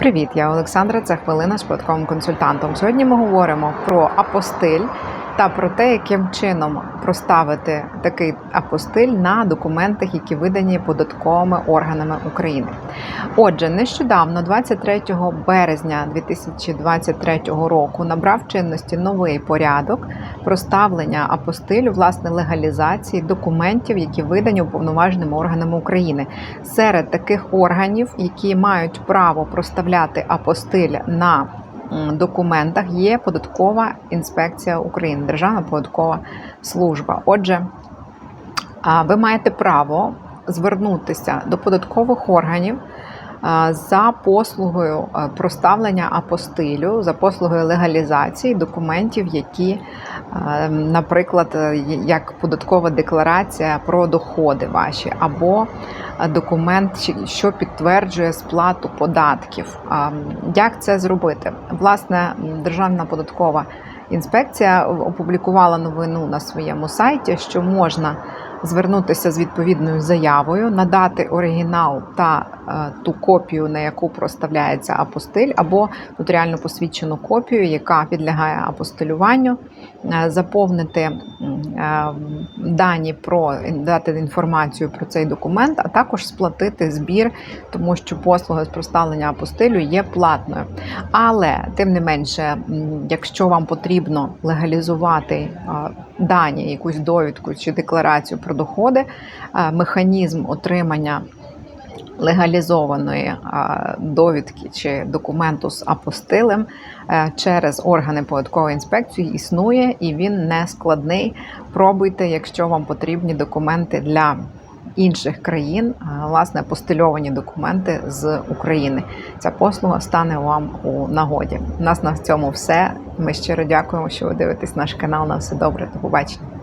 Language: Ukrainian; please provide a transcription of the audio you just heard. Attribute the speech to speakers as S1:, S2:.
S1: Привіт, я Олександра. Це хвилина з податковим консультантом. Сьогодні ми говоримо про апостиль та про те, яким чином проставити такий апостиль на документах, які видані податковими органами України. Отже, нещодавно, 23 березня 2023 року, набрав чинності новий порядок проставлення апостилю, власне, легалізації документів, які видані уповноваженими органами України. Серед таких органів, які мають право проставляти апостиль на документах, є податкова інспекція України, Державна податкова служба. Отже, ви маєте право звернутися до податкових органів. За послугою проставлення апостилю, за послугою легалізації документів, які, наприклад, е, як податкова декларація про доходи ваші, або документ, що підтверджує сплату податків. Як це зробити? Власне, Державна податкова інспекція опублікувала новину на своєму сайті, що можна звернутися з відповідною заявою, надати оригінал та ту копію, на яку проставляється апостиль, або нотаріально посвідчену копію, яка підлягає апостилюванню, е, заповнити е, дані про дати інформацію про цей документ, а також сплатити збір, тому що послуга з проставлення апостилю є платною. Але тим не менше, якщо вам потрібно легалізувати дані, якусь довідку чи декларацію про доходи, механізм отримання легалізованої довідки чи документу з апостилем е, через органи податкової інспекції існує і він не складний. Пробуйте, якщо вам потрібні документи для інших країн, власне, апостильовані документи з України. Ця послуга стане вам у нагоді. У нас на цьому все. Ми щиро дякуємо, що ви дивитесь наш канал. На все добре. До побачення.